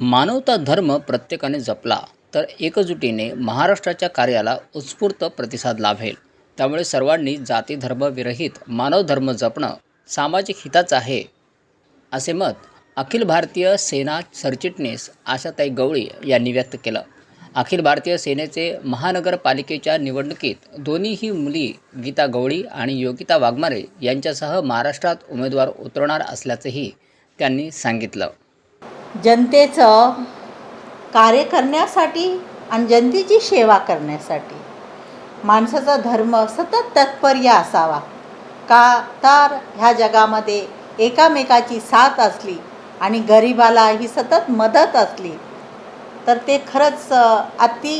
मानवता धर्म प्रत्येकाने जपला तर एकजुटीने महाराष्ट्राच्या कार्याला उत्स्फूर्त प्रतिसाद लाभेल. त्यामुळे सर्वांनी जाती धर्मविरहित मानव धर्म जपणं सामाजिक हिताचं आहे असे मत अखिल भारतीय सेना सरचिटणीस आशाताई गवळी यांनी व्यक्त केलं. अखिल भारतीय सेनेचे महानगरपालिकेच्या निवडणुकीत दोन्हीही मुली गीता गवळी आणि योगिता वाघमारे यांच्यासह महाराष्ट्रात उमेदवार उतरवणार असल्याचंही त्यांनी सांगितलं. जनतेचं कार्य करण्यासाठी आणि जनतेची सेवा करण्यासाठी. माणसाचा धर्म सतत तत्पर्य असावा. का तर ह्या जगामध्ये एकामेकाची साथ असली आणि गरिबाला ही सतत मदत असली तर ते खरंच अति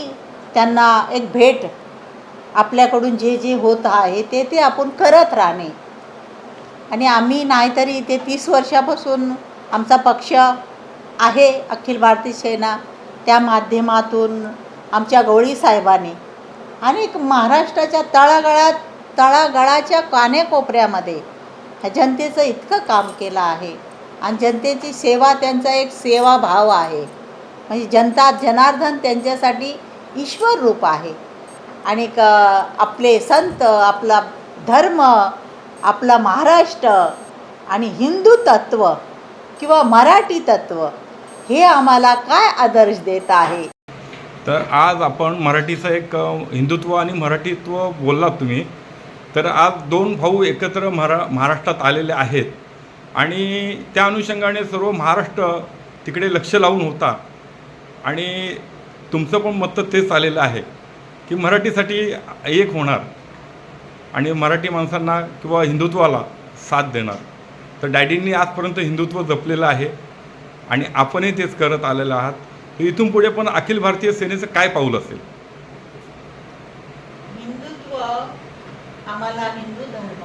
त्यांना एक भेट आपल्याकडून जे जे होत आहे ते ते आपण करत राहणे. आणि आम्ही नाहीतरी ते तीस वर्षापासून आमचा पक्ष आहे अखिल भारतीय सेना. त्या माध्यमातून आमच्या गवळी साहेबांनी आणि महाराष्ट्राच्या तळागळात तळागळाच्या कानेकोपऱ्यामध्ये ह्या जनतेचं इतकं काम केलं आहे. आणि जनतेची सेवा त्यांचा एक सेवाभाव आहे. म्हणजे जनता जनार्दन त्यांच्यासाठी ईश्वर रूप आहे. आणि क आपले संत आपला धर्म आपला महाराष्ट्र आणि हिंदू तत्त्व किंवा मराठी तत्त्व हे आम्हाला काय आदर्श देत आहे? तर आज आपण मराठीचं एक हिंदुत्व आणि मराठीत्व बोललात तुम्ही. तर आज दोन भाऊ एकत्र महारा महाराष्ट्रात आलेले आहेत. आणि त्या अनुषंगाने सर्व महाराष्ट्र तिकडे लक्ष लावून होता. आणि तुमचं पण मत तेच आलेलं आहे की मराठीसाठी एक होणार. आणि मराठी माणसांना किंवा हिंदुत्वाला साथ देणार. तर डॅडींनी आजपर्यंत हिंदुत्व जपलेलं आहे. आणि आपणही तेच करत आलेलं आहात. इथून पुढे पण अखिल भारतीय सेनेचं काय पाऊल असेल? हिंदुत्व आम्हाला हिंदू धर्म.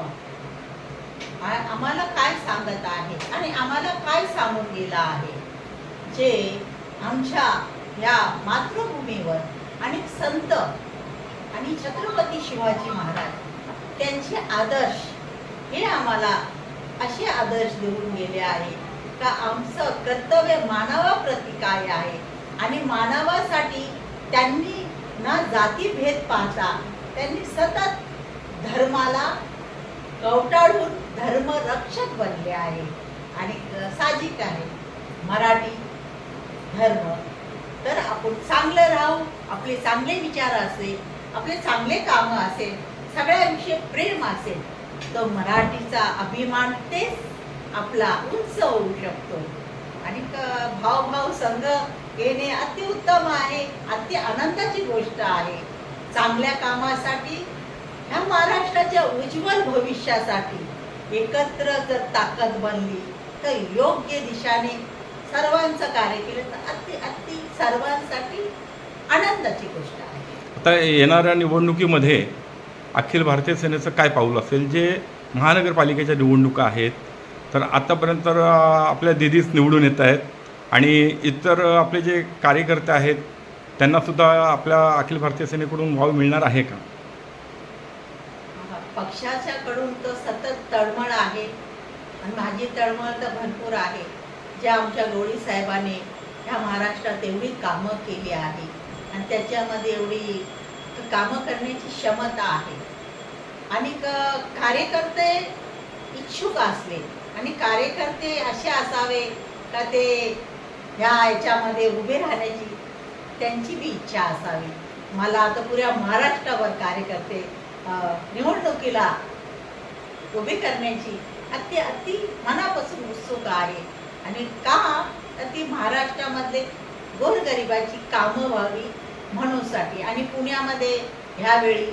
आम्हाला काय सांगत आहे? आणि आम्हाला काय सांगून गेला आहे? जे आमच्या या मातृभूमीवर आणि संत आणि छत्रपती शिवाजी महाराज त्यांचे आदर्श हे आम्हाला असे आदर्श देऊन गेले आहे. का आमचं कर्तव्य मानवाप्रती काय आहे? आणि मानवासाठी त्यांनी ना जातीभेद पाहता त्यांनी सतत धर्माला कवटाळून धर्मरक्षक बनले आहे. आणि साहजिक आहे. मराठी धर्म. तर आपण चांगलं राहू आपले चांगले विचार असेल आपले चांगले कामं असेल सगळ्यांविषयी प्रेम असेल तर मराठीचा अभिमान तेच आपला उंच होऊ शकतो. आणि भावभाव संघ येणे अतिउत्तम आहे अति आनंदाची गोष्ट आहे. चांगल्या कामासाठी ह्या महाराष्ट्राच्या उज्ज्वल भविष्यासाठी एकत्र जर ताकद बनली तर योग्य दिशाने सर्वांचं कार्य केलं तर अति अति सर्वांसाठी आनंदाची गोष्ट आहे. आता येणाऱ्या निवडणुकीमध्ये अखिल भारतीय सेनेचं काय पाऊल असेल? जे महानगरपालिकेच्या निवडणुका आहेत तर आत्तापर्यंत तर आपल्या दिदीच निवडून येत आहेत. आणि इतर आपले जे कार्यकर्ते आहेत त्यांनासुद्धा आपल्या अखिल भारतीय सेनेकडून वाव मिळणार आहे का? पक्षाच्याकडून तर सतत तळमळ आहे. आणि माझी तळमळ तर भरपूर आहे. जे आमच्या गोळी साहेबाने ह्या महाराष्ट्रात एवढी कामं केली आहे. आणि त्याच्यामध्ये एवढी कामं करण्याची क्षमता आहे. आणि कार्यकर्ते इच्छुक असले आणि कार्यकर्ते असे असावे का ते ह्या याच्यामध्ये उभे राहण्याची त्यांची बी इच्छा असावी. मला आता पुऱ्या महाराष्ट्रावर कार्यकर्ते निवडणुकीला उभे करण्याची अति अति मनापासून उत्सुक आहे. आणि का तर ती महाराष्ट्रामधले गोरगरिबाची कामं व्हावी म्हणूनसाठी. आणि पुण्यामध्ये ह्यावेळी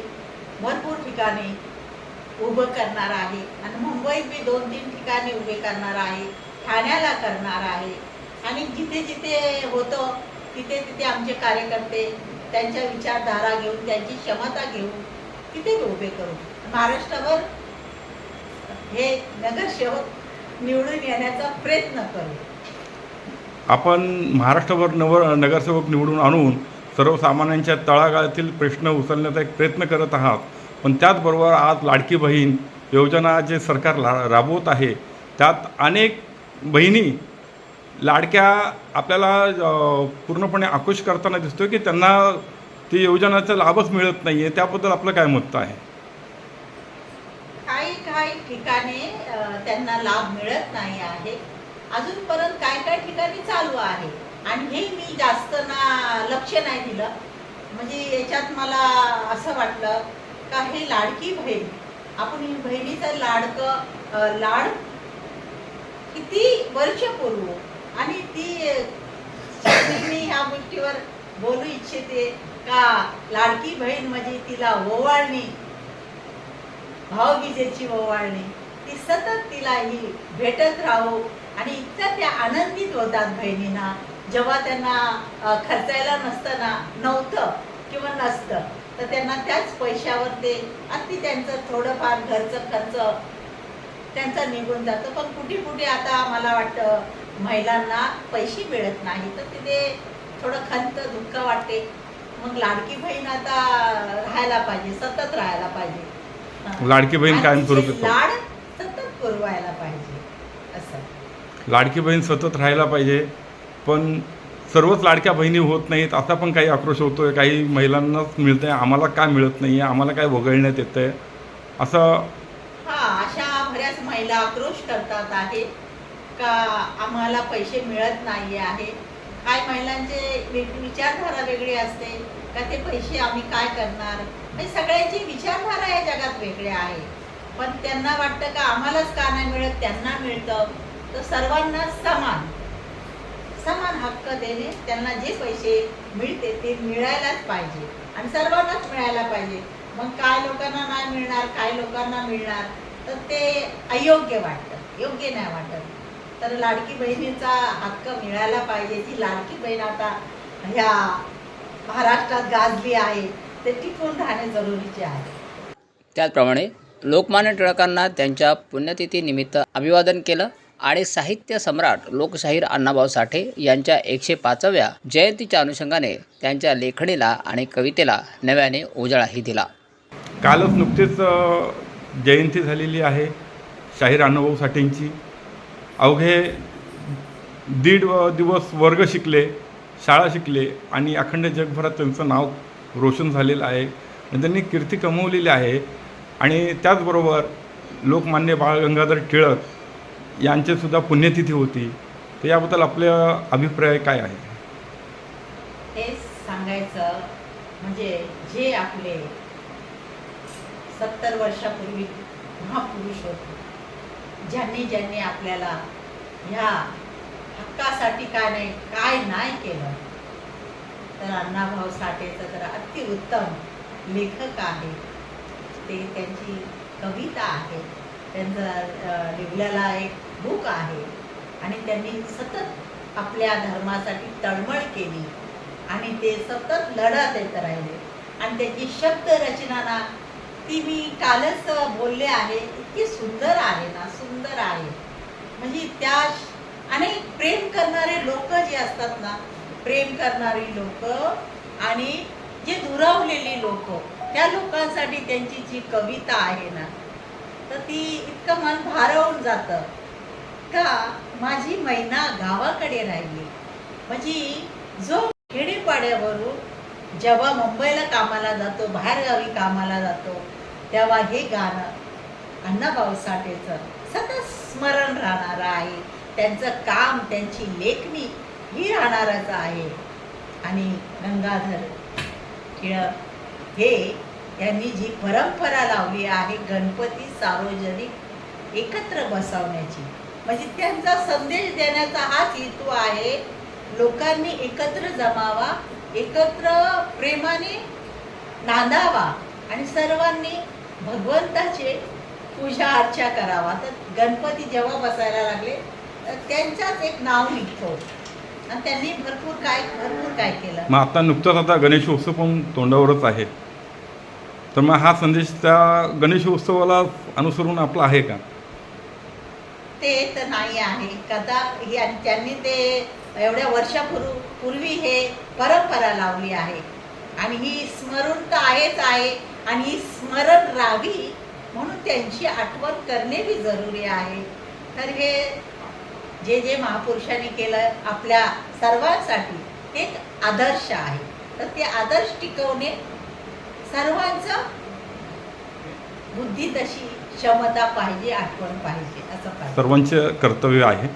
भरपूर ठिकाणी उभं करणार आहे. आणि मुंबईत मी दोन तीन ठिकाणी उभे करणार आहे ठाण्याला करणार आहे. आणि जिथे जिथे होतं तिथे तिथे आमचे कार्यकर्ते त्यांच्या विचारधारा घेऊन त्यांची क्षमता घेऊन तिथे उभे करू महाराष्ट्रावर हे नगरसेवक निवडून येण्याचा प्रयत्न करू. आपण महाराष्ट्रभर नवर नगरसेवक निवडून आणून सर्वसामान्यांच्या तळागाळातील प्रश्न उचलण्याचा एक प्रयत्न करत आहात. पण त्याचबरोबर आज लाडकी बहीण योजना जे सरकार ला राबवत आहे त्यात अनेक बहिणी लाडक्या आपल्याला पूर्णपणे आकुश करताना दिसतो की त्यांना ती योजनाचा लाभच मिळत नाही आहे त्याबद्दल आपलं काय मत आहे? काही काही ठिकाणी त्यांना लाभ मिळत नाही आहे. अजूनपर्यंत काय काय ठिकाणी चालू आहे? आणि हे मी जास्त ना लक्ष नाही दिलं. म्हणजे याच्यात मला असं वाटलं का हे लाडकी बहीण. आपण ही बहिणीचं लाडकं लाड किती वर्ष बोलू आणि ती मी ह्या गोष्टीवर बोलू इच्छिते का लाडकी बहीण म्हणजे तिला ओवाळणी भावबीजेची ओवाळणी. ती सतत तिला ही भेटत राहू आणि इतक्या त्या आनंदित होतात बहिणींना. जेव्हा त्यांना खर्चायला नसतं ना नव्हतं किंवा नसतं. तर त्यांना त्याच पैशावर ते अगदी त्यांचं थोडंफार घरचं खर्च त्यांचा निघून जातं. पण कुठे कुठे आता मला वाटतं महिलांना पैसे मिळत नाही. तर तिथे थोडं खंत दुःख वाटते. मग लाडकी बहीण आता राहायला पाहिजे सतत राहायला पाहिजे. लाडकी बहीण तिचे लाड सतत पुरवायला पाहिजे असं. लाडकी बहीण सतत राहायला पाहिजे पण सर्वच लाडक्या बहिणी होत नाहीत. असा पण काही आक्रोश होतो आहे काही महिलांनाच मिळतं आहे आम्हाला काय मिळत नाही आहे आम्हाला काय वगळण्यात येतं आहे असं हा अशा बऱ्याच महिला आक्रोश करतात आहे का आम्हाला पैसे मिळत नाही आहे? काय महिलांचे विचारधारा वेगळी असते. का ते पैसे आम्ही काय करणार? म्हणजे सगळ्यांची विचारधारा या जगात वेगळी आहे. पण त्यांना वाटतं का आम्हालाच का नाही मिळत? त्यांना मिळतं. तर सर्वांना समान. समान हक्क देणे त्यांना जे पैसे मिळते ते मिळायलाच पाहिजे. आणि सर्वांनाच मिळायला पाहिजे. मग काय लोकांना नाही मिळणार काय लोकांना मिळणार तर ते अयोग्य वाटतं. योग्य नाही वाटत. तर लाडकी बहिणीचा हक्क मिळायला पाहिजे. ती लाडकी बहीण आता ह्या महाराष्ट्रात गाजली आहे. ते टिकून राहणे जरुरीचे आहे. त्याचप्रमाणे लोकमान्य टिळकांना त्यांच्या पुण्यतिथीनिमित्त अभिवादन केलं. आणि साहित्य सम्राट लोकशाहीर अण्णाभाऊ साठे यांच्या एकशे पाचव्या जयंतीच्या अनुषंगाने त्यांच्या लेखणीला आणि कवितेला नव्याने उजाळाही दिला. कालच नुकतीच जयंती झालेली आहे शाहीर अण्णाभाऊ साठेंची. अवघे दीड व- दिवस वर्ग शिकले शाळा शिकले आणि अखंड जगभरात त्यांचं नाव रोशन झालेलं आहे. आणि त्यांनी कीर्ती कमवलेली आहे. आणि त्याचबरोबर लोकमान्य बाळ गंगाधर टिळक यांचेसुद्धा पुण्यतिथी होती. तर याबद्दल आपला अभिप्राय काय आहे? हे सांगायचं म्हणजे जे आपले सत्तर वर्षापूर्वी महापुरुष होते ज्यांनी ज्यांनी आपल्याला ह्या हक्कासाठी काय नाही काय नाही केलं तर अण्णाभाऊ साठेचं तर अतिउत्तम लेखक आहे. ते त्यांची कविता आहे. त्यांचा लिहिलेला एक भूक आहे. आणि त्यांनी सतत आपल्या धर्मासाठी तळमळ केली. आणि ते सतत लढत येत राहिले. आणि त्याची शब्द रचना ना ती मी कालच बोलले आहे. इतकी सुंदर आहे ना सुंदर आहे. म्हणजे त्या आणि प्रेम करणारे लोक जे असतात ना प्रेम करणारी लोक आणि जे दुरावलेली लोक त्या लोकांसाठी त्यांची जी कविता आहे ना तर ती इतकं मन भारावून जातं. का माझी मैना गावाकडे राहिली. म्हणजे जो खेडेपाड्यावरून जेव्हा मुंबईला कामाला जातो बाहेरगावी कामाला जातो तेव्हा हे गाणं अण्णाभाऊ साठेचं सतत स्मरण राहणार आहे. त्यांचं काम त्यांची लेखणी ही राहणारच आहे. आणि गंगाधर टिळक हे यांनी जी परंपरा लावली आहे गणपती सार्वजनिक एकत्र बसवण्याची. म्हणजे त्यांचा संदेश देण्याचा हाच हेतू आहे. लोकांनी एकत्र जमावा एकत्र प्रेमाने नांदावा आणि सर्वांनी भगवंताचे पूजा अर्चा करावा. तर गणपती जेव्हा बसायला लागले तर त्यांच्याच एक नाव निघतो. आणि त्यांनी भरपूर काय भरपूर काय केलं. मग आता नुकताच आता गणेशोत्सव पण तोंडावरच आहे. तर मग हा संदेश त्या गणेशोत्सवाला अनुसरून आपला आहे का? ते तर नाही आहे. कदा ही आणि त्यांनी ते एवढ्या वर्षापूर्वी पूर्वी हे परंपरा लावली आहे. आणि ही स्मरण तर आहेच आहे. आणि ही स्मरण राहावी म्हणून त्यांची आठवण करणे बी जरुरी आहे. तर हे जे जे महापुरुषांनी केलं आपल्या सर्वांसाठी ते एक आदर्श आहे. तर ते आदर्श टिकवणे सर्वांचं बुद्धी तशी क्षमता पाहिजे आठवण पाहिजे असं पाहिजे. सर्वांचे कर्तव्य आहे.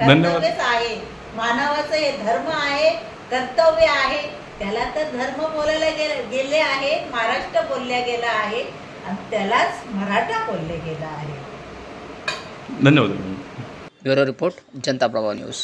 धन्यवाद. कर्तव्यच आहे. मानवाचं हे धर्म आहे कर्तव्य आहे. त्याला तर धर्म बोलायला गेले गेले आहे महाराष्ट्र बोलल्या गेला आहे आणि त्यालाच मराठा बोलले गेलं आहे. धन्यवाद. ब्युरो रिपोर्ट जनता प्रभाव न्यूज.